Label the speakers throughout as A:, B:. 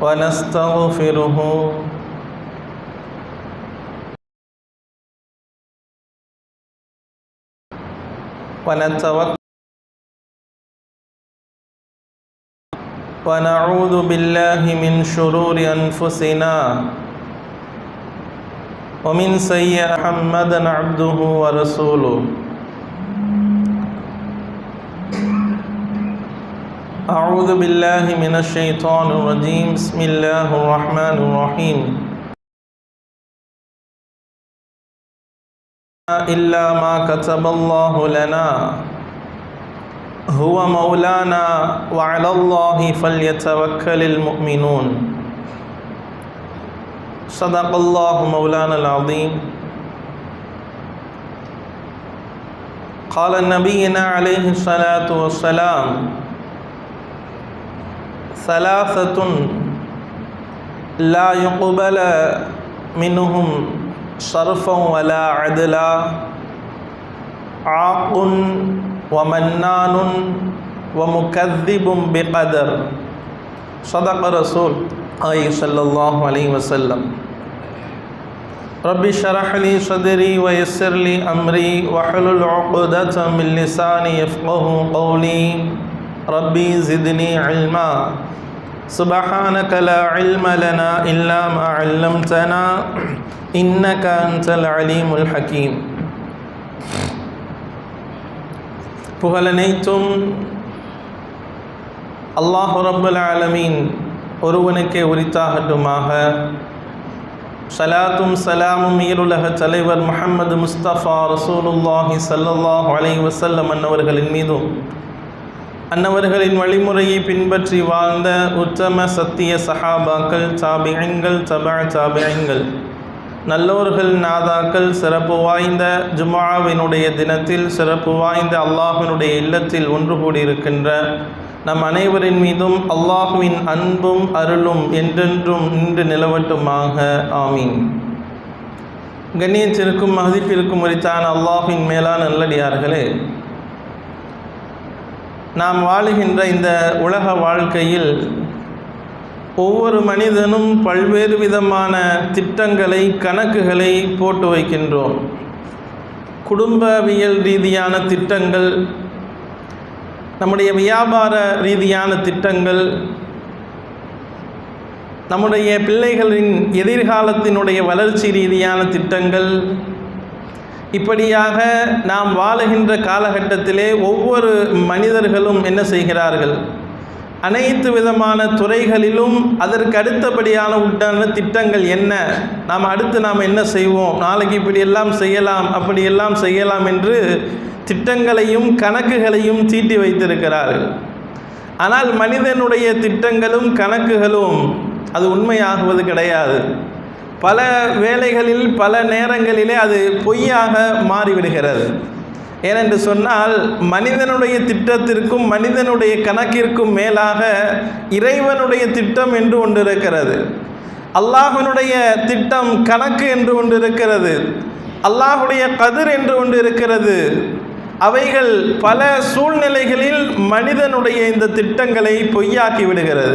A: ونستغفره. ونتوكل ونعوذ بالله من شرور أنفسنا ومن سيئ محمدا عبده ورسوله. أعوذ بالله من الشيطان الرجيم. بسم الله الرحمن الرحيم. إلا ما كتب الله لنا. هو مولانا وعلى الله فليتوكل المؤمنون. صدق الله مولانا العظيم. قال نبينا عليه الصلاة والسلام ثلاثة لا يقبل منهم صرفا ولا عدلا عاق ومنان ومكذب بقدر. صدق رسول الله صلى الله عليه وسلم. رب اشرح لي صدري ويسر لي أمري واحلل عقدة من لساني يفقه قولي. ربي زدني علما سبحانك لا علم لنا إلا ما علمتنا إنك أنت العليم الحكيم புகழனைத்தும் அல்லாஹ் ரபுல் ஆலமீன் ஒருவனுக்கே உரித்தாகட்டுமாக சலாத்தும் சலாமும் ஈருலக தலைவர் முஹம்மது முஸ்தபா ரசூலுல்லாஹி சல்லல்லாஹ் அலை வசல்லம் அன்னவர்களின் மீதும் அன்னவர்களின் வழிமுறையை பின்பற்றி வாழ்ந்த உத்தம சத்திய சஹாபாக்கள் சாபியங்கள் சபா சாபியங்கள். நல்லோர்கள் நாதாக்கள் சிறப்பு வாய்ந்த ஜுமாவினுடைய தினத்தில் சிறப்பு வாய்ந்த அல்லாஹினுடைய இல்லத்தில் ஒன்று கூடியிருக்கின்ற நம் அனைவரின் மீதும் அல்லாஹுவின் அன்பும் அருளும் என்றென்றும் நின்று நிலவட்டுமாக. ஆமீன். கண்ணியத்திற்கும் மதிப்பிற்கும் உரித்தான அல்லாஹின் மேலான நல்லடியார்களே நாம் வாழுகின்ற இந்த உலக வாழ்க்கையில் ஒவ்வொரு மனிதனும் பல்வேறு விதமான திட்டங்களை கணக்குகளை போட்டு வைக்கின்றோம். குடும்பவியல் ரீதியான திட்டங்கள் நம்முடைய வியாபார ரீதியான திட்டங்கள் நம்முடைய பிள்ளைகளின் எதிர்காலத்தினுடைய வளர்ச்சி ரீதியான திட்டங்கள் இப்படியாக நாம் வாழுகின்ற காலகட்டத்திலே ஒவ்வொரு மனிதர்களும் என்ன செய்கிறார்கள்? அனைத்து விதமான துறைகளிலும் அதற்கு அடுத்தபடியான உண்டான திட்டங்கள் என்ன? நாம் அடுத்து நாம் என்ன செய்வோம்? நாளைக்கு இப்படியெல்லாம் செய்யலாம் அப்படியெல்லாம் செய்யலாம் என்று திட்டங்களையும் கணக்குகளையும் தீட்டி வைத்திருக்கிறார்கள். ஆனால் மனிதனுடைய திட்டங்களும் கணக்குகளும் அது உண்மையாகுவது கிடையாது. பல வேலைகளில் பல நேரங்களிலே அது பொய்யாக மாறிவிடுகிறது. ஏனென்று சொன்னால் மனிதனுடைய திட்டத்திற்கும் மனிதனுடைய கணக்கிற்கும் மேலாக இறைவனுடைய திட்டம் என்று ஒன்று இருக்கிறது அல்லாஹனுடைய திட்டம் கணக்கு என்று ஒன்று இருக்கிறது அல்லாஹுடைய கதிர் என்று ஒன்று இருக்கிறது அவைகள் பல சூழ்நிலைகளில் மனிதனுடைய இந்த திட்டங்களை பொய்யாக்கி விடுகிறது.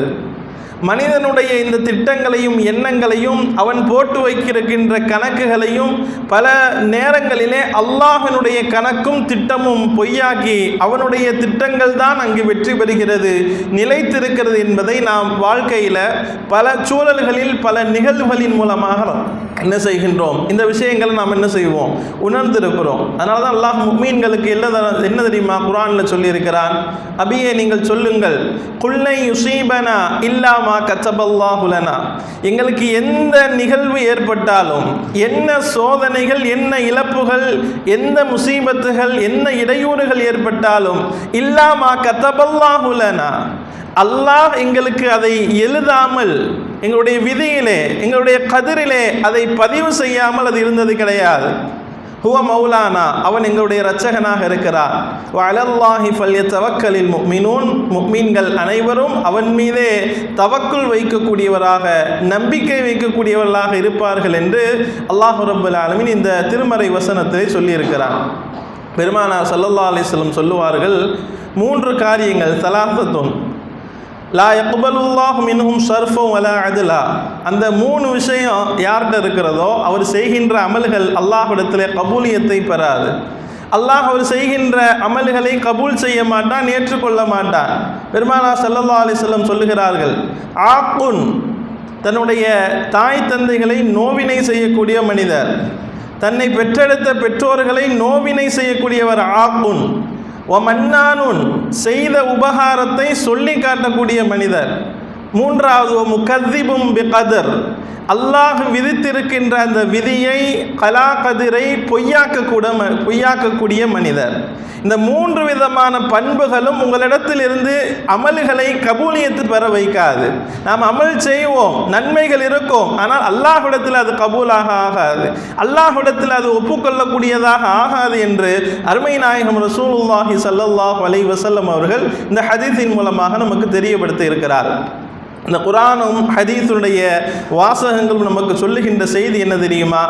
A: மனிதனுடைய இந்த திட்டங்களையும் எண்ணங்களையும் அவன் போட்டு வைக்கிருக்கின்ற கணக்குகளையும் பல நேரங்களிலே அல்லாஹனுடைய கணக்கும் திட்டமும் பொய்யாக்கி அவனுடைய திட்டங்கள் தான் அங்கு வெற்றி பெறுகிறது நிலைத்திருக்கிறது என்பதை நாம் வாழ்க்கையில் பல சூழல்களில் பல நிகழ்வுகளின் மூலமாக என்ன செய்கின்றோம்? இந்த விஷயங்களை நாம் என்ன செய்வோம்? உணர்ந்திருக்கிறோம். அதனால தான் அல்லாஹ் முக்மீன்களுக்கு என்ன என்ன தெரியுமா? குரானில் சொல்லியிருக்கிறான் அபியே நீங்கள் சொல்லுங்கள். குள்ளை யுசீபனா இல்லாமா கச்சபல்லாஹுலனா எங்களுக்கு எந்த நிகழ்வு ஏற்பட்டாலும் என்ன சோதனைகள் என்ன இழப்புகள் எந்த முசீபத்துகள் என்ன இடையூறுகள் ஏற்பட்டாலும் இல்லாமா கத்தபல்லாஹுலனா அல்லாஹ் எங்களுக்கு அதை எழுதாமல் எங்களுடைய விதியிலே எங்களுடைய கதிரிலே அதை பதிவு செய்யாமல் அது இருந்தது கிடையாது. ஹுவ மௌலானா அவன் எங்களுடைய இரட்சகனாக இருக்கிறார். அலல்லாஹி ஃபல்ய தவக்கலில் முக்மினூன் முக்மீன்கள் அனைவரும் அவன் மீதே தவக்குள் வைக்கக்கூடியவராக நம்பிக்கை வைக்கக்கூடியவர்களாக இருப்பார்கள் என்று அல்லாஹு ரபுல் ஆலமின் இந்த திருமறை வசனத்தை சொல்லியிருக்கிறார். பெருமானார் சல்லல்லா அலிஸ்லம் சொல்லுவார்கள் மூன்று காரியங்கள் தலாசத்தும் லா எக்பலுல்லாஹ் மின்ஹும் ஷர்ஃபும் வலா அதுலா. அந்த மூணு விஷயம் யார்கிட்ட இருக்கிறதோ அவர் செய்கின்ற அமல்கள் அல்லாஹிடத்தில் கபூலியத்தை பெறாது. அல்லாஹ் அவர் செய்கின்ற அமல்களை கபூல் செய்ய மாட்டான் ஏற்றுக்கொள்ள மாட்டான். பெருமானா சல்லல்லா அலிஸ்லம் சொல்லுகிறார்கள் ஆக்குன். தன்னுடைய தாய் தந்தைகளை நோவினை செய்யக்கூடிய மனிதர். தன்னை பெற்றெடுத்த பெற்றோர்களை நோவினை செய்யக்கூடியவர் ஆக்குன். ஒ மன்னானுன் செய்த உபகாரத்தை சொல்லி காட்டக்கூடிய மனிதர். மூன்றாவது முகதிபும் பிகதர். அல்லாஹ் விதித்திருக்கின்ற அந்த விதியை கலா கதிரை பொய்யாக்கக்கூட பொய்யாக்கக்கூடிய மனிதர். இந்த மூன்று விதமான பண்புகளும் உங்களிடத்தில் இருந்து அமல்களை கபூலியத்து பெற வைக்காது. நாம் அமல் செய்வோம் நன்மைகள் இருக்கும் ஆனால் அல்லாஹ்விடத்தில் அது கபூலாக ஆகாது. அல்லாஹ்விடத்தில் அது ஒப்புக்கொள்ளக்கூடியதாக ஆகாது என்று அருமை நாயகம் ரசூலுல்லாஹி சல்லாஹ் அலை வசல்லம் அவர்கள் இந்த ஹதீஸின் மூலமாக நமக்கு தெரியப்படுத்தி இருக்கிறார் இந்த குரானும் ஹதீஸுடைய வாசகங்களும் நமக்கு சொல்லுகின்ற செய்தி என்ன தெரியுமா?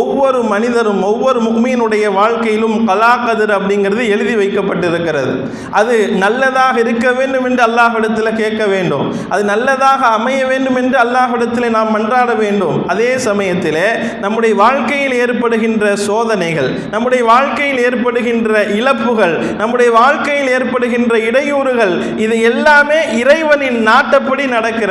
A: ஒவ்வொரு மனிதரும் ஒவ்வொரு முக்மீனுடைய வாழ்க்கையிலும் கலாக்கதிர் அப்படிங்கிறது எழுதி வைக்கப்பட்டிருக்கிறது. அது நல்லதாக இருக்க வேண்டும் என்று அல்லாஹிடத்தில் கேட்க வேண்டும். அது நல்லதாக அமைய வேண்டும் என்று அல்லாஹிடத்தில் நாம் மன்றாட வேண்டும். அதே சமயத்தில் நம்முடைய வாழ்க்கையில் ஏற்படுகின்ற சோதனைகள் நம்முடைய வாழ்க்கையில் ஏற்படுகின்ற இழப்புகள் நம்முடைய வாழ்க்கையில் ஏற்படுகின்ற இடையூறுகள் இது எல்லாமே இறைவனின் நாட்டப்படி நடக்கிறது.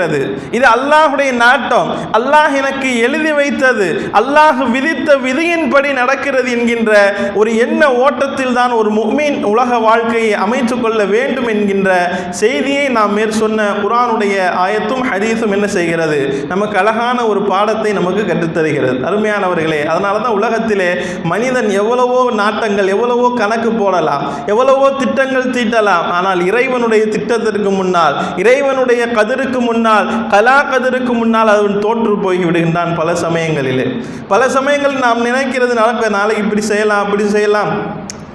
A: இது அல்லாஹுடைய நாட்டம். அல்லாஹ் எனக்கு எழுதி வைத்தது. அல்லாஹ் விதித்த விதியின்படி நடக்கிறது என்கின்ற ஒரு எண்ண ஓட்டத்தில் தான் ஒரு முக்மீன் உலக வாழ்க்கையை அமைத்து கொள்ள வேண்டும் என்கின்ற செய்தியை நாம் மேற் சொன்ன குரானுடைய ஆயத்தும் ஹதீஸும் என்ன செய்கிறது? நமக்கு அழகான ஒரு பாடத்தை நமக்கு கற்றுத்தருகிறது. அருமையானவர்களே அதனால தான் உலகத்திலே மனிதன் எவ்வளவோ நாட்டங்கள் எவ்வளவோ கணக்கு போடலாம் எவ்வளவோ திட்டங்கள் தீட்டலாம். ஆனால் இறைவனுடைய திட்டத்திற்கு முன்னால் இறைவனுடைய கதிருக்கு முன்னால் கலா கதிருக்கு முன்னால் அவன் தோற்று போய் விடுகின்றான் பல சமயங்களிலே. பல சமயங்களில் நாம் நினைக்கிறது நடக்க நாளைக்கு இப்படி செய்யலாம் அப்படி செய்யலாம்.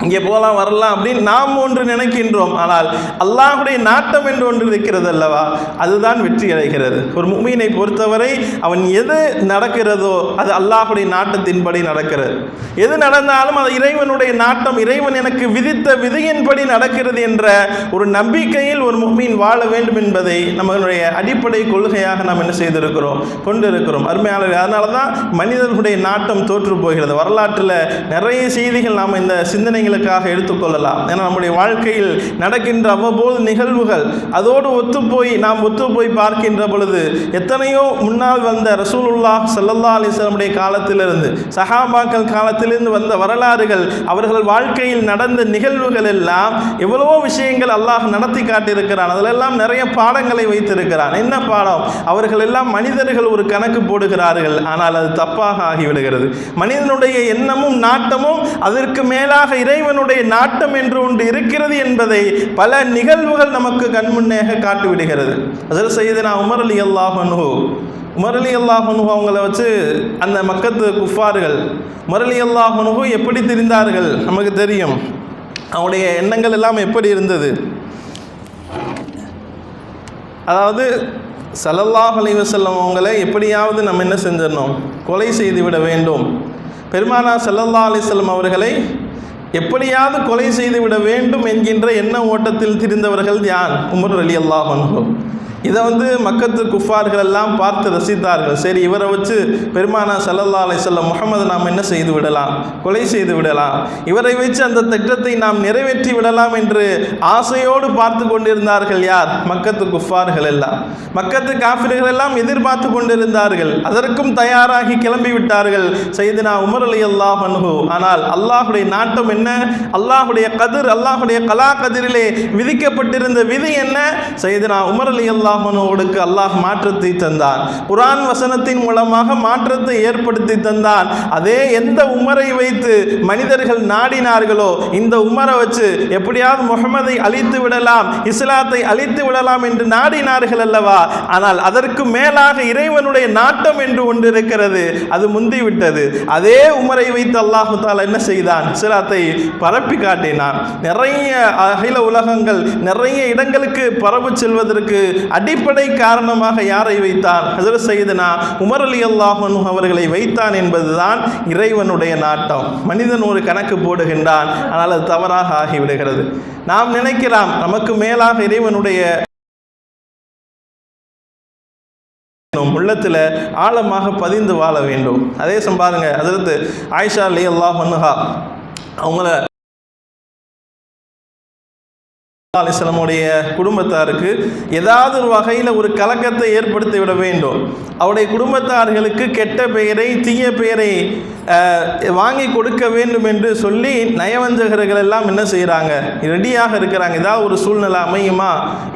A: இங்கே போகலாம் வரலாம் அப்படின்னு நாம் ஒன்று நினைக்கின்றோம். ஆனால் அல்லாஹுடைய நாட்டம் என்று ஒன்று இருக்கிறது அல்லவா? அதுதான் வெற்றி அடைகிறது. ஒரு முமீனை பொறுத்தவரை அவன் எது நடக்கிறதோ அது அல்லாஹுடைய நாட்டத்தின்படி நடக்கிறது. எது நடந்தாலும் அது இறைவனுடைய நாட்டம் இறைவன் எனக்கு விதித்த விதியின்படி நடக்கிறது என்ற ஒரு நம்பிக்கையில் ஒரு முமீன் வாழ வேண்டும் என்பதை நம்மளுடைய அடிப்படை கொள்கையாக நாம் என்ன செய்திருக்கிறோம் கொண்டிருக்கிறோம். அருமையாளர் அதனால தான் மனிதர்களுடைய நாட்டம் தோற்று போகிறது. வரலாற்றில் நிறைய செய்திகள் நாம் இந்த சிந்தனை சிந்தனைகளுக்காக எடுத்துக்கொள்ளலாம். ஏன்னா நம்முடைய வாழ்க்கையில் நடக்கின்ற அவ்வப்போது நிகழ்வுகள் அதோடு ஒத்துப்போய் நாம் ஒத்துப்போய் பார்க்கின்ற பொழுது எத்தனையோ முன்னால் வந்த ரசூலுல்லா சல்லல்லா அலிஸ்லமுடைய காலத்திலிருந்து சஹாபாக்கள் காலத்திலிருந்து வந்த வரலாறுகள் அவர்கள் வாழ்க்கையில் நடந்த நிகழ்வுகள் எல்லாம் எவ்வளவோ விஷயங்கள் அல்லாஹ் நடத்தி காட்டியிருக்கிறான். அதிலெல்லாம் நிறைய பாடங்களை வைத்திருக்கிறான். என்ன பாடம்? அவர்கள் எல்லாம் மனிதர்கள் ஒரு கணக்கு போடுகிறார்கள். ஆனால் அது தப்பாக ஆகிவிடுகிறது. மனிதனுடைய எண்ணமும் நாட்டமும் அதற்கு மேலாக இறைவனுடைய நாட்டம் என்று ஒன்று இருக்கிறது என்பதை பல நிகழ்வுகள் நமக்கு கண்முன்னேக காட்டிவிடுகிறது. அதில் செய்தனா உமர் அலி அல்லாஹனு உமர் அலி அல்லாஹனு அவங்கள வச்சு அந்த மக்கத்து குஃபார்கள் முரளி அலி அல்லாஹனு எப்படி தெரிந்தார்கள் நமக்கு தெரியும். அவனுடைய எண்ணங்கள் எல்லாம் எப்படி இருந்தது? அதாவது சலல்லாஹ் அலைவசல்லம் அவங்களை எப்படியாவது நம்ம என்ன செஞ்சிடணும்? கொலை செய்து விட வேண்டும் பெருமானா சல்லல்லா அலிசல்லம் அவர்களை எப்படியாவது கொலை செய்து விட வேண்டும் என்கின்ற எண்ண ஓட்டத்தில் திரிந்தவர்கள் யார்? உமர் அலி அல்லாஹ் இதை வந்து மக்கத்து குஃபார்கள் எல்லாம் பார்த்து ரசித்தார்கள். சரி இவரை வச்சு பெருமானா சல்லல்லா அலிசல்லம் முகமது நாம் என்ன செய்து விடலாம்? கொலை செய்து விடலாம். இவரை வச்சு அந்த திட்டத்தை நாம் நிறைவேற்றி விடலாம் என்று ஆசையோடு பார்த்து கொண்டிருந்தார்கள் யார்? மக்கத்து குஃபார்கள் எல்லாம். மக்கத்து காஃபிர்கள் எல்லாம் எதிர்பார்த்து கொண்டிருந்தார்கள். அதற்கும் தயாராகி கிளம்பி விட்டார்கள் செய்தினா உமர் அலி அல்லாஹ் அனுகு ஆனால் அல்லாஹுடைய நாட்டம் என்ன? அல்லாஹுடைய கதிர் அல்லாஹுடைய கலா கதிரிலே விதிக்கப்பட்டிருந்த விதி என்ன? செய்தினா உமர் அலி அல்லா அல்லாஹனுக்கு அல்லாஹ் மாற்றத்தை தந்தான். குரான் வசனத்தின் மூலமாக மாற்றத்தை ஏற்படுத்தி தந்தான். அதே எந்த உமரை வைத்து மனிதர்கள் நாடினார்களோ இந்த உமரை வச்சு எப்படியாவது முகமதை அழித்து விடலாம் இஸ்லாத்தை அழித்து விடலாம் என்று நாடினார்கள் அல்லவா? ஆனால் அதற்கு மேலாக இறைவனுடைய நாட்டம் என்று ஒன்று இருக்கிறது அது முந்திவிட்டது அதே உமரை வைத்து அல்லாஹு தாலா என்ன செய்தான்? இஸ்லாத்தை பரப்பி காட்டினான். நிறைய அகில உலகங்கள் நிறைய இடங்களுக்கு பரவு செல்வதற்கு அடிப்படை காரணமாக யாரை வைத்தான் ஹசரத் சைதனா உமர் அலி அல்லாஹன் அவர்களை வைத்தான் என்பதுதான் இறைவனுடைய நாட்டம். மனிதன் ஒரு கணக்கு போடுகின்றான் ஆனால் அது தவறாக ஆகிவிடுகிறது. நாம் நினைக்கலாம் நமக்கு மேலாக இறைவனுடைய உள்ளத்தில் ஆழமாக பதிந்து வாழ வேண்டும். அதே சம்பாருங்க அதற்கு ஆயிஷா அலி அல்லாஹ் மன்னுஹா அவங்கள அலிஸ்லமுடைய குடும்பத்தாருக்கு ஏதாவது ஒரு வகையில் ஒரு கலக்கத்தை ஏற்படுத்தி விட வேண்டும். அவருடைய குடும்பத்தார்களுக்கு கெட்ட பெயரை தீய பெயரை வாங்கி கொடுக்க வேண்டும் என்று சொல்லி நயவஞ்சகர்கள் எல்லாம் என்ன செய்கிறாங்க ரெடியாக இருக்கிறாங்க. ஏதாவது ஒரு சூழ்நிலை அமையுமா?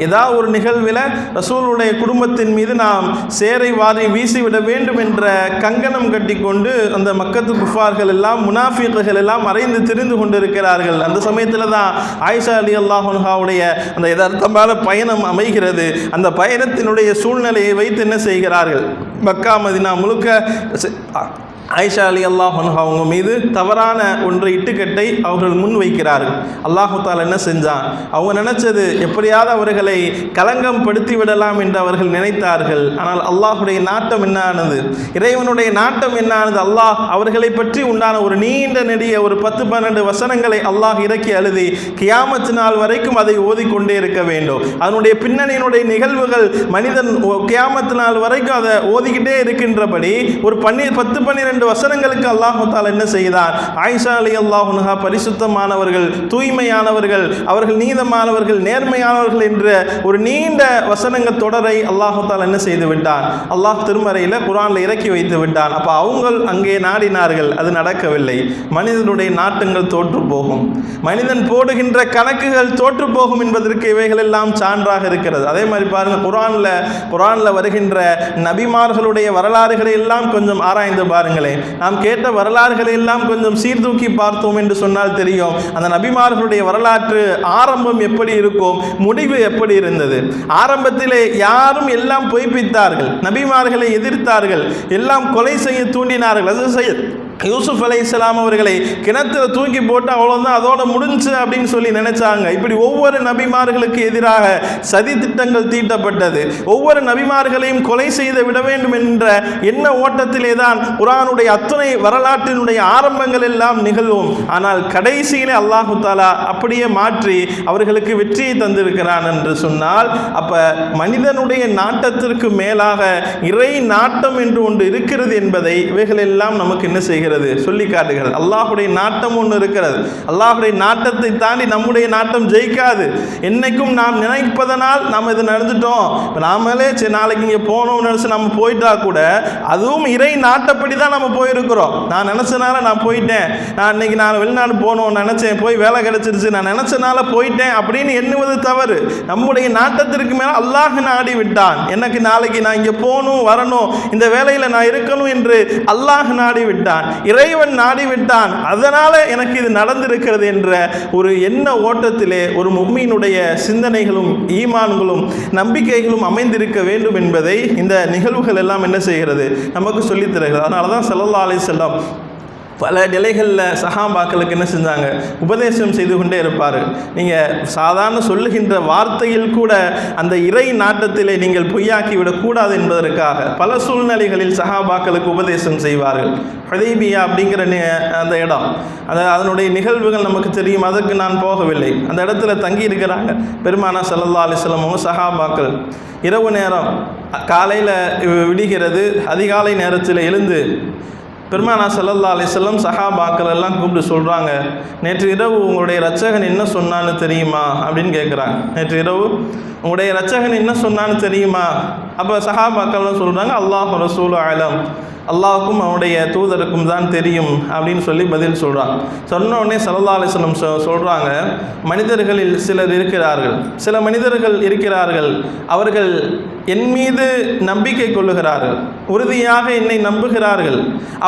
A: ஏதாவது ஒரு நிகழ்வில் ரசூலுடைய குடும்பத்தின் மீது நாம் சேரை வாரி வீசிவிட வேண்டும் என்ற கங்கணம் கட்டி கொண்டு அந்த மக்கத்து குஃபார்கள் எல்லாம் முனாஃபிக்குகள் எல்லாம் மறைந்து திரிந்து கொண்டிருக்கிறார்கள். அந்த சமயத்தில் தான் ஆயிஷா அலி அல்லாஹுடைய அந்த யதார்த்தமான பயணம் அமைகிறது. அந்த பயணத்தினுடைய சூழ்நிலையை வைத்து என்ன செய்கிறார்கள்? மக்கா மதினா முழுக்க ஐஷா ஆயிஷா அலி அல்லாஹ் அவங்க மீது தவறான ஒன்று இட்டுக்கட்டை அவர்கள் முன் வைக்கிறார்கள். அல்லாஹு தால் என்ன செஞ்சான்? அவங்க நினைச்சது எப்படியாவது அவர்களை களங்கம் படுத்தி விடலாம் என்று அவர்கள் நினைத்தார்கள். ஆனால் அல்லாஹுடைய நாட்டம் என்ன ஆனது இறைவனுடைய நாட்டம் என்னானது? அல்லாஹ் அவர்களை பற்றி உண்டான ஒரு நீண்ட நெடிய ஒரு பத்து பன்னெண்டு வசனங்களை அல்லாஹ் இறக்கி அழுதி கியாமத்து நாள் வரைக்கும் அதை ஓதிக்கொண்டே இருக்க வேண்டும். அதனுடைய பின்னணியினுடைய நிகழ்வுகள் மனிதன் கியாமத்து நாள் வரைக்கும் அதை ஓதிக்கிட்டே இருக்கின்றபடி ஒரு பன்னி பத்து பன்னிரெண்டு வசனங்களுக்கு அல்லாஹு என்ன செய்தான் ஆயிஷா அலி அல்லாஹுனுஹா பரிசுத்தமானவர்கள் தூய்மையானவர்கள் அவர்கள் நீதமானவர்கள் நேர்மையானவர்கள் என்ற ஒரு நீண்ட வசனங்கள் தொடரை அல்லாஹு தாலா என்ன செய்து விட்டான்? அல்லாஹ் திருமறையில் குரானில் இறக்கி வைத்து விட்டான். அப்போ அவங்க அங்கே நாடினார்கள் அது நடக்கவில்லை. மனிதனுடைய நாட்டங்கள் தோற்று போகும். மனிதன் போடுகின்ற கணக்குகள் தோற்று போகும் என்பதற்கு இவைகள் எல்லாம் சான்றாக இருக்கிறது. அதே மாதிரி பாருங்க குரான்ல குரானில் வருகின்ற நபிமார்களுடைய வரலாறுகளை எல்லாம் கொஞ்சம் ஆராய்ந்து பாருங்களேன். நாம் கேட்ட வரலாறுகளை எல்லாம் கொஞ்சம் சீர்தூக்கி பார்த்தோம் என்று சொன்னால் தெரியும். அந்த நபிமார்களுடைய வரலாற்று ஆரம்பம் எப்படி இருக்கும் முடிவு எப்படி இருந்தது? ஆரம்பத்திலே யாரும் எல்லாம் பொய்ப்பித்தார்கள் நபிமார்களை எதிர்த்தார்கள் எல்லாம் கொலை செய்ய தூண்டினார்கள் அது செய்ய யூசுப் அலை இஸ்லாம் அவர்களை கிணத்துல தூக்கி போட்டு அவ்வளோதான் அதோட முடிஞ்சு அப்படின்னு சொல்லி நினைச்சாங்க. இப்படி ஒவ்வொரு நபிமார்களுக்கு எதிராக சதி திட்டங்கள் தீட்டப்பட்டது. ஒவ்வொரு நபிமார்களையும் கொலை செய்து விட வேண்டும் என்ற எண்ண ஓட்டத்திலே தான் குரானுடைய அத்துணை வரலாற்றினுடைய ஆரம்பங்கள் எல்லாம் நிகழ்வும் ஆனால் கடைசியிலே அல்லாஹு தாலா அப்படியே மாற்றி அவர்களுக்கு வெற்றியை தந்திருக்கிறான் என்று சொன்னால் அப்போ மனிதனுடைய நாட்டத்திற்கு மேலாக இறை நாட்டம் என்று ஒன்று இருக்கிறது என்பதை இவைகளெல்லாம் நமக்கு என்ன செய்கிறது? சொல்லி காட்டுகிறது. அல்லாஹுடைய நாட்டம் ஒன்று இருக்கிறது. அல்லாஹுடைய நாட்டத்தை தாண்டி நம்முடைய நாட்டம் ஜெயிக்காது. என்னைக்கும் நாம் நினைப்பதனால் நாம் இது நடந்துட்டோம். இப்போ நாமளே சரி நாளைக்கு இங்கே போகணும்னு நினச்சி நம்ம போயிட்டா கூட அதுவும் இறை நாட்டப்படி தான் நம்ம போயிருக்கிறோம். நான் நினச்சனால நான் போயிட்டேன். நான் இன்னைக்கு நான் வெளிநாடு போகணும்னு நினச்சேன் போய் வேலை கிடைச்சிருச்சு. நான் நினச்சனால போயிட்டேன் அப்படின்னு எண்ணுவது தவறு. நம்முடைய நாட்டத்திற்கு மேலே அல்லாஹ் நாடி விட்டான். எனக்கு நாளைக்கு நான் இங்கே போகணும் வரணும் இந்த வேலையில் நான் இருக்கணும் என்று அல்லாஹ் நாடி விட்டான். இறைவன் நாடிவிட்டான். அதனால் எனக்கு இது நடந்திருக்கிறது என்ற ஒரு எண்ண ஓட்டத்திலே ஒரு மும்மியினுடைய சிந்தனைகளும் ஈமான்களும் நம்பிக்கைகளும் அமைந்திருக்க வேண்டும் என்பதை இந்த நிகழ்வுகள் எல்லாம் என்ன செய்கிறது? நமக்கு சொல்லித் தருகிறது. அதனால தான் ஸல்லல்லாஹு செல்லம் பல நிலைகளில் சஹாபாக்களுக்கு என்ன செஞ்சாங்க? உபதேசம் செய்து கொண்டே இருப்பார். நீங்கள் சாதாரண சொல்லுகின்ற வார்த்தையில் கூட அந்த இறை நாட்டத்திலே நீங்கள் பொய்யாக்கி விடக்கூடாது என்பதற்காக பல சூழ்நிலைகளில் சஹாபாக்களுக்கு உபதேசம் செய்வார்கள். ஹதேபியா அப்படிங்கிற அந்த இடம். அந்த அதனுடைய நிகழ்வுகள் நமக்கு தெரியும். அதற்கு நான் போகவில்லை. அந்த இடத்துல தங்கி இருக்கிறாங்க பெருமானா சல்லா அலிஸ்லமும் சகாபாக்கள். சஹாபாக்கள் இரவு நேரம் காலையில் விடுகிறது. அதிகாலை நேரத்தில் எழுந்து பெருமானா சல்லல்லா அலிசல்லம் சஹாபாக்கள் எல்லாம் கூப்பிட்டு சொல்கிறாங்க நேற்று இரவு உங்களுடைய ரட்சகன் என்ன சொன்னான்னு தெரியுமா? அப்படின்னு கேட்குறாங்க நேற்று இரவு உங்களுடைய ரட்சகன் என்ன சொன்னான்னு தெரியுமா? அப்போ சஹாபாக்கள்லாம் சொல்கிறாங்க அல்லாஹ் ரசூல் ஆலம் அல்லாவுக்கும் அவனுடைய தூதருக்கும் தான் தெரியும் அப்படின்னு சொல்லி பதில் சொல்கிறான் சொன்ன உடனே சல்லா அலிஸ்லம் சொ சொல்கிறாங்க மனிதர்களில் சிலர் இருக்கிறார்கள். சில மனிதர்கள் இருக்கிறார்கள். அவர்கள் என் மீது நம்பிக்கை கொள்ளுகிறார்கள். உறுதியாக என்னை நம்புகிறார்கள்.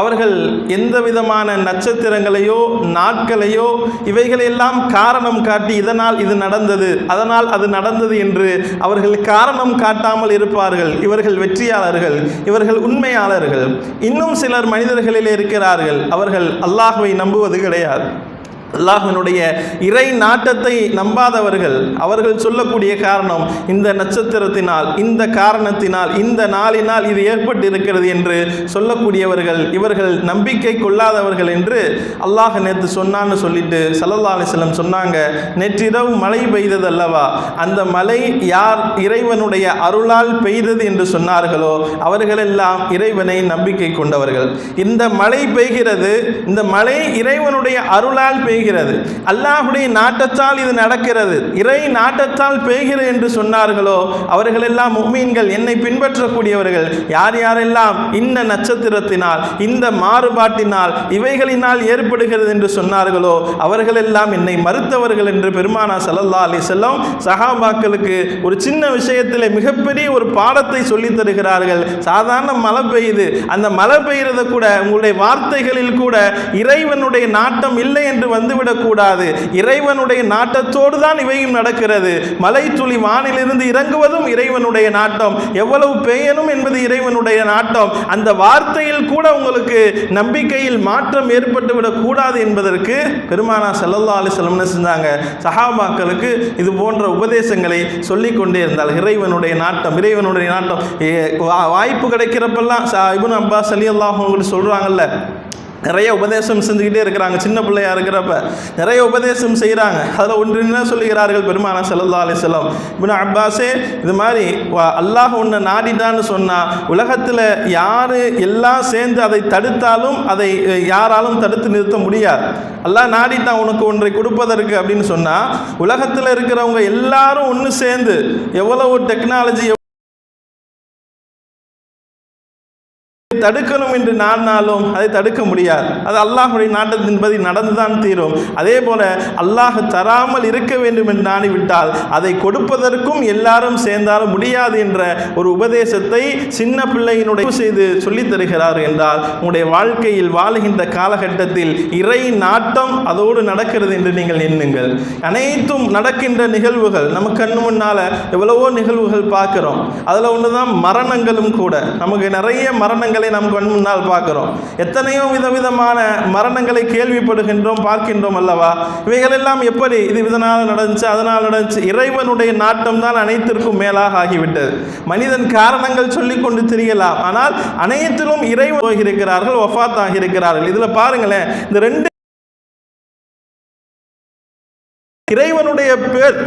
A: அவர்கள் எந்த விதமான நட்சத்திரங்களையோ நாட்களையோ இவைகளெல்லாம் காரணம் காட்டி இதனால் இது நடந்தது அதனால் அது நடந்தது என்று அவர்கள் காரணம் காட்டாமல் இருப்பார்கள். இவர்கள் வெற்றியாளர்கள் இவர்கள் உண்மையாளர்கள். இன்னும் சிலர் மனிதர்களிலே இருக்கிறார்கள். அவர்கள் அல்லாஹுவை நம்புவது கிடையாது. அல்லாஹினுடைய இறை நாட்டத்தை நம்பாதவர்கள் அவர்கள் சொல்லக்கூடிய காரணம் இந்த நட்சத்திரத்தினால் இந்த காரணத்தினால் இந்த நாளினால் இது ஏற்பட்டிருக்கிறது என்று சொல்லக்கூடியவர்கள் இவர்கள் நம்பிக்கை கொள்ளாதவர்கள் என்று அல்லாஹ் நேற்று சொன்னான்னு சொல்லிட்டு சல்லல்லா அலிஸ்லம் சொன்னாங்க. நேற்றிரவு மழை பெய்தது அல்லவா அந்த மழை யார் இறைவனுடைய அருளால் பெய்தது என்று சொன்னார்களோ அவர்களெல்லாம் இறைவனை நம்பிக்கை கொண்டவர்கள். இந்த மழை பெய்கிறது இந்த மழை இறைவனுடைய அருளால் பெய்கிறது பெய்கிறது. அல்லாஹுடைய நாட்டத்தால் இது நடக்கிறது. இறை நாட்டத்தால் பெய்கிறது என்று சொன்னார்களோ அவர்களெல்லாம் மும்மீன்கள் என்னை பின்பற்றக்கூடியவர்கள். யார் யாரெல்லாம் இந்த நட்சத்திரத்தினால் இந்த மாறுபாட்டினால் இவைகளினால் ஏற்படுகிறது என்று சொன்னார்களோ அவர்களெல்லாம் என்னை மறுத்தவர்கள் என்று பெருமானா சல்லல்லா அலி செல்லம் சஹாபாக்களுக்கு ஒரு சின்ன விஷயத்தில் மிகப்பெரிய ஒரு பாடத்தை சொல்லி தருகிறார்கள். சாதாரண மழை பெய்யுது. அந்த மழை பெய்யறத கூட உங்களுடைய வார்த்தைகளில் கூட இறைவனுடைய நாட்டம் இல்லை என்று வந்து வந்துவிடக்கூடாது. இறைவனுடைய நாட்டத்தோடு தான் இவையும் நடக்கிறது. மலை துளி வானிலிருந்து இறங்குவதும் இறைவனுடைய நாட்டம். எவ்வளவு பெயனும் என்பது இறைவனுடைய நாட்டம். அந்த வார்த்தையில் கூட உங்களுக்கு நம்பிக்கையில் மாற்றம் ஏற்பட்டுவிடக் கூடாது என்பதற்கு பெருமானா செல்லல்லா அலிஸ்லம் செஞ்சாங்க? சஹாபாக்களுக்கு இது போன்ற உபதேசங்களை சொல்லிக்கொண்டே இருந்தால் இறைவனுடைய நாட்டம் இறைவனுடைய நாட்டம். வா- வாய்ப்பு கிடைக்கிறப்பெல்லாம் சா இபுன் அப்பாஸ் அலி அல்லாஹ் அவங்களுக்கு சொல்கிறாங்கல்ல நிறைய உபதேசம் செஞ்சுக்கிட்டே இருக்கிறாங்க. சின்ன பிள்ளையா இருக்கிறப்ப நிறைய உபதேசம் செய்கிறாங்க அதில் ஒன்று என்ன சொல்லுகிறார்கள் பெருமானா சல்லா அலிஸ்லாம் இப்னு அப்பாஸே இது மாதிரி வா- அல்லாஹ் உன்னை நாடிட்டான்னு சொன்னால் உலகத்தில் யார் எல்லாம் சேர்ந்து அதை தடுத்தாலும் அதை யாராலும் தடுத்து நிறுத்த முடியாது. அல்லாஹ் நாடிட்டான் உனக்கு ஒன்றை கொடுப்பதற்கு அப்படின்னு சொன்னால் உலகத்தில் இருக்கிறவங்க எல்லாரும் ஒன்று சேர்ந்து எவ்வளவு டெக்னாலஜி தடுக்கணும் என்று நாடினாலும் அதை தடுக்க முடியாது. அது அல்லாஹுடைய நாட்டத்தின்படி நடந்துதான் தீரும். அதே போல அல்லாஹ் தராமல் இருக்க வேண்டும் என்று நாடிவிட்டால் அதை கொடுப்பதற்கும் எல்லாரும் சேர்ந்தாலும் முடியாது என்ற ஒரு உபதேசத்தை சின்ன பிள்ளையினுடைய செய்து சொல்லித் தருகிறார் என்றால் உங்களுடைய வாழ்க்கையில் வாழுகின்ற காலகட்டத்தில் இறை நாட்டம் அதோடு நடக்கிறது என்று நீங்கள் எண்ணுங்கள். அனைத்தும் நடக்கின்ற நிகழ்வுகள் நம்ம கண்ணு முன்னால எவ்வளவோ நிகழ்வுகள் பார்க்கிறோம். அதில் ஒன்று தான் மரணங்களும் கூட. நமக்கு நிறைய மரணங்களை மரணங்களை நாம் கண் முன்னால் பார்க்கிறோம். எத்தனையோ விதவிதமான மரணங்களை கேள்விப்படுகின்றோம் பார்க்கின்றோம் அல்லவா? இவைகளெல்லாம் எப்படி இது இதனால் நடந்துச்சு அதனால் நடந்துச்சு? இறைவனுடைய நாட்டம் தான் அனைத்திற்கும் மேலாக ஆகிவிட்டது. மனிதன் காரணங்கள் சொல்லி கொண்டு திரியலாம். ஆனால் அனைத்திலும் இறைவன் போயிருக்கிறார்கள் ஒஃபாத் ஆகியிருக்கிறார்கள். இதில் பாருங்களேன் இந்த ரெண்டு இறைவனுடைய பேர்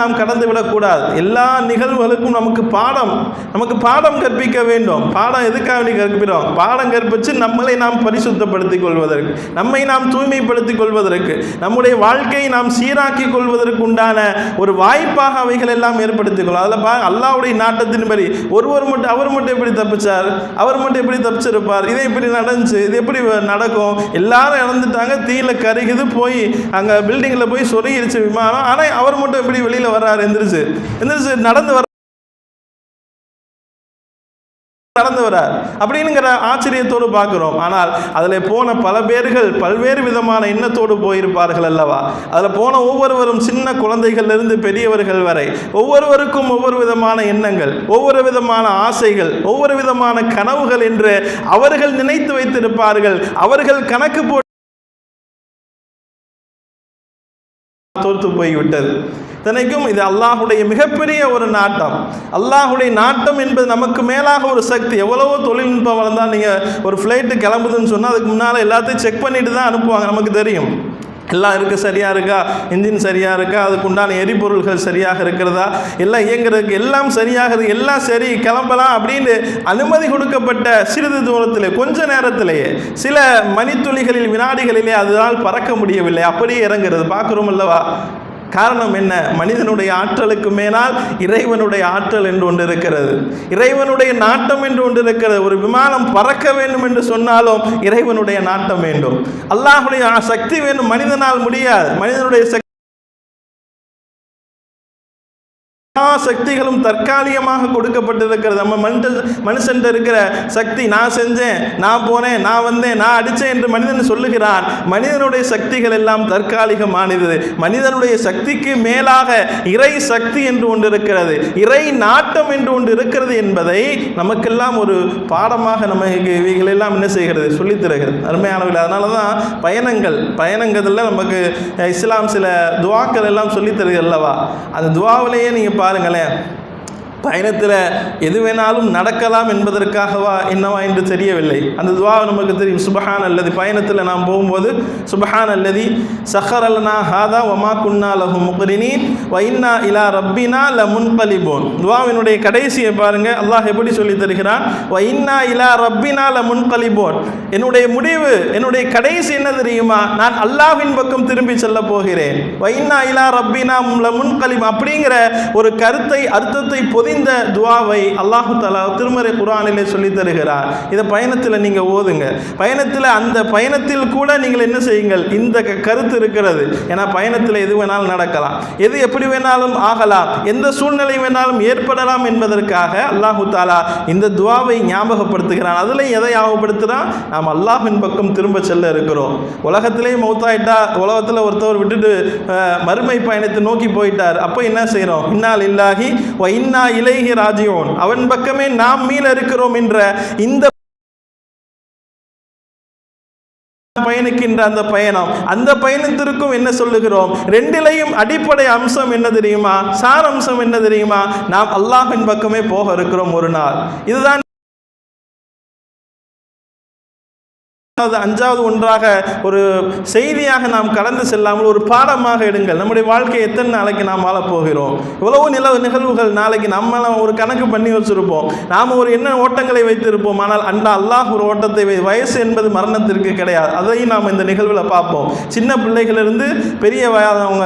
A: நாம் கடந்து விடக்கூடாது எல்லா நிகழ்வுகளுக்கும் நமக்கு பாடம் நமக்கு பாடம் கற்பிக்க வேண்டும். பாடம் எதுக்காக வேண்டி கற்பிக்கிறோம்? பாடம் கற்பித்து நம்மளை நாம் பரிசுத்தப்படுத்திக் கொள்வதற்கு நம்மை நாம் தூய்மைப்படுத்திக் கொள்வதற்கு நம்முடைய வாழ்க்கையை நாம் சீராக்கி கொள்வதற்கு உண்டான ஒரு வாய்ப்பாக அவைகள் எல்லாம் ஏற்படுத்திக் கொள்ளும். அதில் பா அல்லாவுடைய நாட்டத்தின்படி ஒருவர் மட்டும் அவர் மட்டும் எப்படி தப்பிச்சார்? அவர் மட்டும் எப்படி தப்பிச்சிருப்பார்? இது இப்படி நடந்துச்சு? இது எப்படி நடக்கும்? எல்லாரும் இறந்துட்டாங்க தீயில கருகுது போய் அங்கே பில்டிங்கில் போய் சொருகிருச்சு விமானம். ஆனால் அவர் மட்டும் எப்படி வெளியில் வர்றாரு எந்திரிச்சு. எந்திரிச்சு நடந்து வர நடந்து வரார் அப்படிங்கிற ஆச்சரியத்தோடு பார்க்குறோம். ஆனால் அதில் போன பல பேர்கள் பல்வேறு விதமான எண்ணத்தோடு போயிருப்பார்கள் அல்லவா? அதில் போன ஒவ்வொருவரும் சின்ன குழந்தைகளிலிருந்து பெரியவர்கள் வரை ஒவ்வொருவருக்கும் ஒவ்வொரு விதமான எண்ணங்கள் ஒவ்வொரு விதமான ஆசைகள் ஒவ்வொரு விதமான கனவுகள் என்று அவர்கள் நினைத்து வைத்திருப்பார்கள். அவர்கள் கணக்கு போட்டு தோற்று போய்விட்டது. இத்தனைக்கும் இது அல்லாஹுடைய மிகப்பெரிய ஒரு நாட்டம். அல்லாஹுடைய நாட்டம் என்பது நமக்கு மேலாக ஒரு சக்தி. எவ்வளவோ தொழில்நுட்பம் வளர்ந்தால் நீங்கள் ஒரு ஃப்ளைட்டு கிளம்புதுன்னு சொன்னால் அதுக்கு முன்னால் எல்லாத்தையும் செக் பண்ணிட்டு தான் அனுப்புவாங்க நமக்கு தெரியும். எல்லாம் இருக்கு சரியாக இருக்கா? இன்ஜின் சரியாக இருக்கா? அதுக்கு உண்டான எரிபொருள்கள் சரியாக இருக்கிறதா? எல்லாம் இயங்குறதுக்கு எல்லாம் சரியாக எல்லாம் சரி கிளம்பலாம் அப்படின்னு அனுமதி கொடுக்கப்பட்ட சிறிது தூரத்தில் கொஞ்ச நேரத்திலேயே சில மணித்துளிகளில் வினாடிகளிலே அதனால் பறக்க முடியவில்லை. அப்படியே இறங்குறது. பார்க்குறோம் அல்லவா? காரணம் என்ன? மனிதனுடைய ஆற்றலுக்கு மேலால் இறைவனுடைய ஆற்றல் என்று ஒன்று இருக்கிறது. இறைவனுடைய நாட்டம் என்று ஒன்று இருக்கிறது. ஒரு விமானம் பறக்க வேண்டும் என்று சொன்னாலும் இறைவனுடைய நாட்டம் வேண்டும். அல்லாஹுடைய சக்தி வேண்டும். மனிதனால் முடியாது. மனிதனுடைய சக்தி எல்லா சக்திகளும் தற்காலிகமாக கொடுக்கப்பட்டிருக்கிறது. நம்ம மனித மனுஷன் இருக்கிற சக்தி நான் செஞ்சேன் நான் போனேன் நான் வந்தேன் நான் அடித்தேன் என்று மனிதன் சொல்லுகிறான். மனிதனுடைய சக்திகள் எல்லாம் தற்காலிகமானது. மனிதனுடைய சக்திக்கு மேலாக இறை சக்தி என்று ஒன்று இருக்கிறது. இறை நாட்டம் என்று ஒன்று இருக்கிறது என்பதை நமக்கெல்லாம் ஒரு பாடமாக நமக்கு இவைகளெல்லாம் என்ன செய்கிறது? சொல்லித்தருகிறது அருமையானவர்கள் அதனால தான் பயணங்கள் பயணங்கிறதுல நமக்கு இஸ்லாம் சில துவாக்கள் எல்லாம் சொல்லித் அல்லவா? அந்த துவாவிலேயே நீங்கள் பாருங்களேன். பயணத்தில் எது வேணாலும் நடக்கலாம் என்பதற்காகவா என்னவா என்று தெரியவில்லை. அந்த துவா நமக்கு தெரியும். சுபஹான் அல்லது பயணத்தில் நாம் போகும்போது சுபஹான் அல்லதி சஹர் அல்லனா ஹாதா ஒமா குன்னா லஹு முக்ரினீன் வைன்னா இலா ரப்பினா ல முன்கலிபோன் துவாவினுடைய கடைசியை பாருங்கள் அல்லாஹ் எப்படி சொல்லி தருகிறான்? வைன்னா இலா ரப்பினா ல முன்கலிபோன் என்னுடைய முடிவு என்னுடைய கடைசி என்ன தெரியுமா? நான் அல்லாஹ்வின் பக்கம் திரும்பி செல்ல போகிறேன். வைன்னா இலா ரப்பினா ல முன்பலிபோன் அப்படிங்கிற ஒரு கருத்தை அர்த்தத்தை பொதிந்த துவாவை அல்லாஹு தலா திருமறை குரானிலே சொல்லி தருகிறார். இதை பயணத்தில் நீங்கள் ஓதுங்க. பயணத்தில் அந்த பயணத்தில் கூட நீங்கள் என்ன செய்யுங்கள்? இந்த கருத்து இருக்கிறது. ஏன்னா பயணத்தில் எது வேணாலும் நடக்கலாம். எது எப்படி வேணாலும் ஆகலாம். எந்த சூழ்நிலை வேணாலும் ஏற்படலாம் என்பதற்காக அல்லாஹு தாலா இந்த துவாவை ஞாபகப்படுத்துகிறான். அதில் எதை ஞாபகப்படுத்துகிறான் நாம் அல்லாஹின் பக்கம் திரும்ப செல்ல இருக்கிறோம். உலகத்திலே மௌத்தாயிட்டா உலகத்தில் ஒருத்தவர் விட்டுட்டு மறுமை பயணத்தை நோக்கி போயிட்டார். அப்போ என்ன செய்கிறோம் இன்னால் இல்லாகி இன்னா இலைஹி ராஜியோன் அவன் பக்கமே நாம் மீள இருக்கிறோம் என்ற இந்த பயணிக்கின்ற அந்த பயணம். அந்த பயணத்திற்கும் என்ன சொல்லுகிறோம்? ரெண்டிலையும் அடிப்படை அம்சம் என்ன தெரியுமா? சார் அம்சம் என்ன தெரியுமா? நாம் அல்லாஹின் பக்கமே போக இருக்கிறோம் ஒரு நாள். இதுதான் அது அஞ்சாவது ஒன்றாக ஒரு செய்தியாக நாம் கடந்து செல்லாமல் ஒரு பாடமாக எடுங்கள். நம்முடைய வாழ்க்கை எத்தனை நாளைக்கு நாம் வாழப் போகிறோம் இவ்வளவு நில நிகழ்வுகள் நாளைக்கு நம்ம ஒரு கணக்கு பண்ணி வச்சுருப்போம். நாம் ஒரு என்ன ஓட்டங்களை வைத்திருப்போம்? ஆனால் அண்டா அல்லாஹ் ஒரு ஓட்டத்தை வை- வயசு என்பது மரணத்திற்கு கிடையாது. அதையும் நாம் இந்த நிகழ்வில் பார்ப்போம். சின்ன பிள்ளைகளிலிருந்து பெரிய வயதவங்க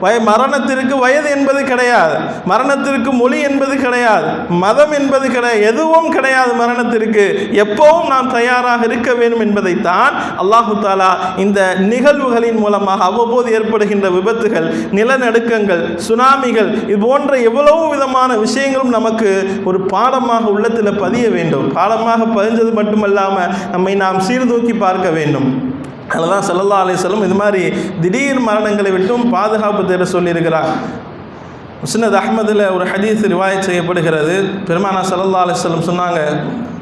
A: வய மரணத்திற்கு வயது என்பது கிடையாது. மரணத்திற்கு மொழி என்பது கிடையாது. மதம் என்பது கிடையாது. எதுவும் கிடையாது மரணத்திற்கு. எப்பவும் நாம் தயாராக இருக்க வேண்டும் என்பதை என்பதைத்தான் அல்லாஹு தாலா இந்த நிகழ்வுகளின் மூலமாக அவ்வப்போது ஏற்படுகின்ற விபத்துகள் நிலநடுக்கங்கள் சுனாமிகள் இது போன்ற எவ்வளவு விதமான விஷயங்களும் நமக்கு ஒரு பாடமாக உள்ளத்தில் பதிய வேண்டும். பாடமாக பதிஞ்சது மட்டுமல்லாமல் நம்மை நாம் சீர்தூக்கி பார்க்க வேண்டும். அதுதான் சல்லல்லா அலிஸ்லம் இது மாதிரி திடீர் மரணங்களை விட்டும் பாதுகாப்பு தேட சொல்லியிருக்கிறார். முஸ்னத் அஹமதில் ஒரு ஹதீஸ் ரிவாயத் செய்யப்படுகிறது. பெருமானா சல்லல்லா அலிஸ்லம் சொன்னாங்க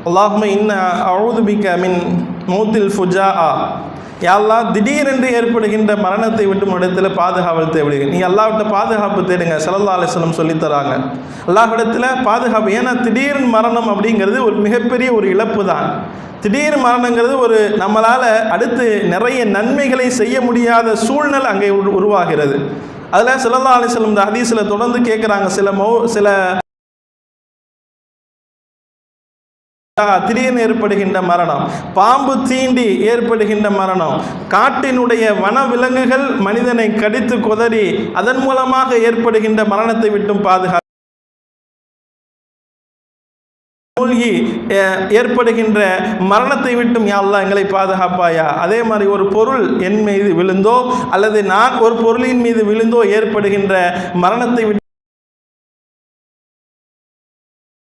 A: அல்லாஹும இன்ன அவுதுபிக்க மின் மூத்தில் ஃபுஜா ஆ யாழ்லா திடீரென்று ஏற்படுகின்ற மரணத்தை விட்டும் இடத்துல பாதுகாவல் தேவைங்க நீங்கள் அல்லாவிட்ட பாதுகாப்பு தேடுங்க சல்லல்லா அலிஸ்லம் சொல்லித் தராங்க. பாதுகாப்பு ஏன்னா திடீர் மரணம் அப்படிங்கிறது ஒரு மிகப்பெரிய ஒரு இழப்பு தான். திடீர் மரணங்கிறது ஒரு நம்மளால் அடுத்து நிறைய நன்மைகளை செய்ய முடியாத சூழ்நிலை அங்கே உருவாகிறது. அதில் சிலல்லா அலிஸ்லம் இந்த ஹதீஸில் தொடர்ந்து கேட்குறாங்க சில மௌ சில திடீர்னு ஏற்படுகின்ற மரணம். பாம்பு தீண்டி ஏற்படுகின்ற மரணம். காட்டினுடைய வனவிலங்குகள் மனிதனை கடித்து கொதறி அதன் மூலமாக ஏற்படுகின்ற மரணத்தை விட்டும் பாதுகா மூழ்கி ஏற்படுகின்ற மரணத்தை விட்டும் யா எங்களை பாதுகாப்பாயா? அதே மாதிரி ஒரு பொருள் என் மீது விழுந்தோ அல்லது நான் ஒரு பொருளின் மீது விழுந்தோ ஏற்படுகின்ற மரணத்தை விட்டு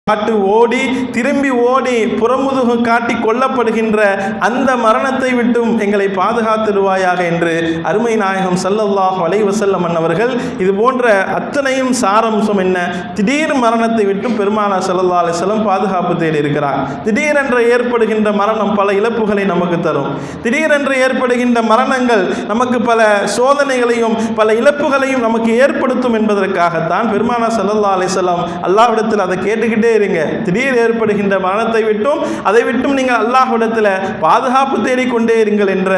A: காட்டு ஓடி திரும்பி ஓடி புறமுதுகு காட்டி கொல்லப்படுகின்ற அந்த மரணத்தை விட்டும் எங்களை பாதுகாத்திடுவாயாக என்று அருமை நாயகம் சல்லல்லாஹ் வலைவசல்லம் அவர்கள் இது போன்ற அத்தனையும் சாரம்சம் என்ன? திடீர் மரணத்தை விட்டும் பெருமானா ஸல்லல்லாஹு அலிசல்லம் பாதுகாப்பு தேடி இருக்கிறார். திடீரென்று ஏற்படுகின்ற மரணம் பல இழப்புகளை நமக்கு தரும். திடீரென்று ஏற்படுகின்ற மரணங்கள் நமக்கு பல சோதனைகளையும் பல இழப்புகளையும் நமக்கு ஏற்படுத்தும் என்பதற்காகத்தான் பெருமானா ஸல்லல்லாஹு அலிசல்லாம் அல்லாவிடத்தில் அதை கேட்டுக்கிட்டே இருங்க திடீர் ஏற்படுகின்ற மரணத்தை விட்டும் அதை விட்டும் நீங்கள் அல்லாஹ்விடத்தில் பாதுகாப்பு தேடிக்கொண்டே இருங்கள் என்ற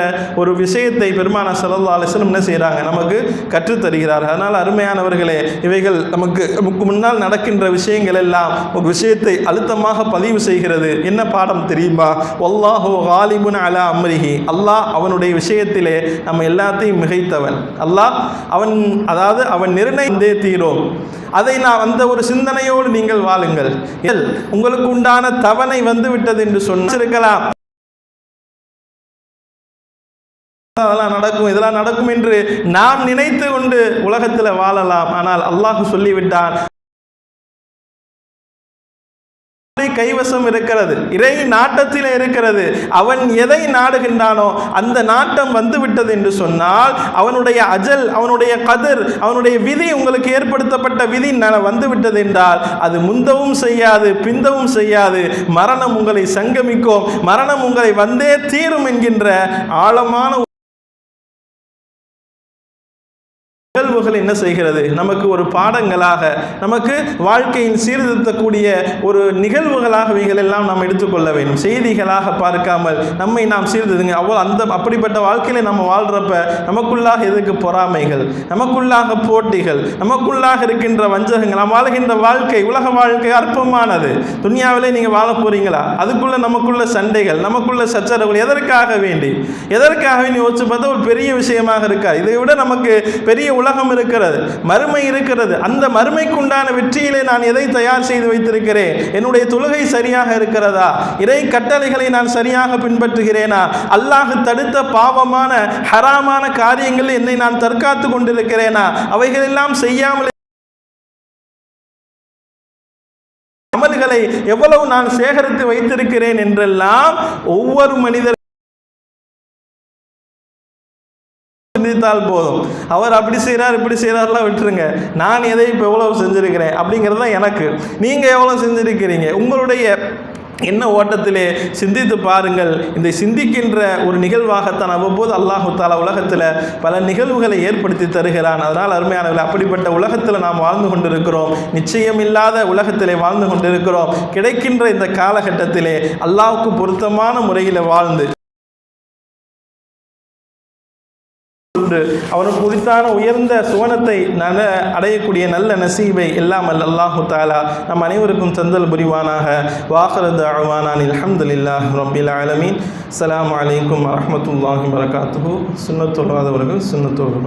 A: ஒரு விஷயத்தை பெருமான ஸல்லல்லாஹு அலிஸ்லம் என்ன செய்கிறாங்க நமக்கு கற்றுத்தருகிறார் அதனால் அருமையானவர்களே இவைகள் நமக்கு நமக்கு முன்னால் நடக்கின்ற விஷயங்கள் எல்லாம் ஒரு விஷயத்தை அழுத்தமாக பதிவு செய்கிறது. என்ன பாடம் தெரியுமா? ஒல்லாஹோ ஹாலிபுன் அலா அம்ரிஹி. அல்லாஹ் அவனுடைய விஷயத்திலே நம்ம எல்லாத்தையும் மிகைத்தவன். அல்லாஹ் அவன் அதாவது அவன் நிர்ணயம் தீரும். அதை நான் அந்த ஒரு சிந்தனையோடு நீங்கள் வாழுங்கள். உங்களுக்கு உண்டான தவணை வந்து விட்டது என்று சொன்னிருக்கலாம். அதெல்லாம் நடக்கும் இதெல்லாம் நடக்கும் என்று நாம் நினைத்து கொண்டு உலகத்தில் வாழலாம். ஆனால் அல்லாஹு சொல்லிவிட்டான் கைவசம் இருக்கிறது. இறை நாட்டத்தில் இருக்கிறது. அவன் எதை நாடுகின்றானோ அந்த நாட்டம் வந்துவிட்டது என்று சொன்னால் அவனுடைய அஜல் அவனுடைய கதிர் அவனுடைய விதி உங்களுக்கு ஏற்படுத்தப்பட்ட விதி வந்துவிட்டது என்றால் அது முந்தவும் செய்யாது பிந்தவும் செய்யாது. மரணம் உங்களை சங்கமிக்கும் மரணம் உங்களை வந்தே தீரும் என்கின்ற ஆழமான நிகழ்வுகள் என்ன செய்கிறது? நமக்கு ஒரு பாடங்களாக நமக்கு வாழ்க்கையின் சீர்திருத்தக்கூடிய ஒரு நிகழ்வுகளாக இவைகளெல்லாம் நாம் எடுத்துக்கொள்ள வேண்டும். செய்திகளாக பார்க்காமல் நம்மை நாம் சீர்திருங்க அவ்வளோ அந்த அப்படிப்பட்ட வாழ்க்கையில நம்ம வாழ்றப்ப நமக்குள்ளாக எதுக்கு பொறாமைகள்? நமக்குள்ளாக போட்டிகள்? நமக்குள்ளாக இருக்கின்ற வஞ்சகங்கள்? நாம் வாழ்கின்ற வாழ்க்கை உலக வாழ்க்கை அற்பமானது. துனியாவிலே நீங்கள் வாழ போறீங்களா? அதுக்குள்ள நமக்குள்ள சண்டைகள் நமக்குள்ள சச்சரவுகள் எதற்காக வேண்டி? எதற்காக வேண்டி யோசிச்சு பார்த்தா ஒரு பெரிய விஷயமாக இருக்கா? இதை விட நமக்கு பெரிய உலகம் இருக்கிறது மறுமை இருக்கிறது. அந்த மறுமைக்குண்டான வெற்றியிலே நான் எதை தயார் செய்து வைத்திருக்கிறேன்? என்னுடைய தொழுகை சரியாக இருக்கிறதா? இறை கட்டளைகளை நான் சரியாக பின்பற்றுகிறேனா? அல்லாஹ் தடுத்த பாவமான ஹராமான காரியங்களில் என்னை நான் தற்காத்து கொண்டிருக்கிறேனா? அவைகளெல்லாம் செய்யாமல் அமல்களை எவ்வளவு நான் சேகரித்து வைத்திருக்கிறேன் என்றெல்லாம் ஒவ்வொரு மனிதர் இருந்தால் போதும். அவர் அப்படி செய்கிறார் இப்படி செய்கிறார்லாம் விட்டுருங்க. நான் எதை இப்போ எவ்வளவு செஞ்சுருக்கிறேன் அப்படிங்கிறது தான் எனக்கு. நீங்கள் எவ்வளோ செஞ்சுருக்கிறீங்க? உங்களுடைய என்ன ஓட்டத்திலே சிந்தித்து பாருங்கள். இந்த சிந்திக்கின்ற ஒரு நிகழ்வாகத்தான் அவ்வப்போது அல்லாஹு தாலா உலகத்தில் பல நிகழ்வுகளை ஏற்படுத்தி தருகிறான். அதனால் அருமையானவர்கள் அப்படிப்பட்ட உலகத்தில் நாம் வாழ்ந்து கொண்டிருக்கிறோம். நிச்சயமில்லாத உலகத்திலே வாழ்ந்து கொண்டிருக்கிறோம். கிடைக்கின்ற இந்த காலகட்டத்திலே அல்லாவுக்கு பொருத்தமான முறையில் வாழ்ந்து கொண்டு அவனுக்கு குறித்தான உயர்ந்த சுவனத்தை நல அடையக்கூடிய நல்ல நசீபை அல்ல அல்லாஹு தாலா நம் அனைவருக்கும் தந்தல் புரிவானாக. வாஹரது அழ்வானான் அல்ஹம்துலில்லாஹ் ரபில் ஆலமீன். அஸ்ஸலாமு அலைக்கும் வரமத்துல்லாஹி வரகாத்துஹு சுண்ணத்துள்ளாதவர்கள் சுன்னத்தோடு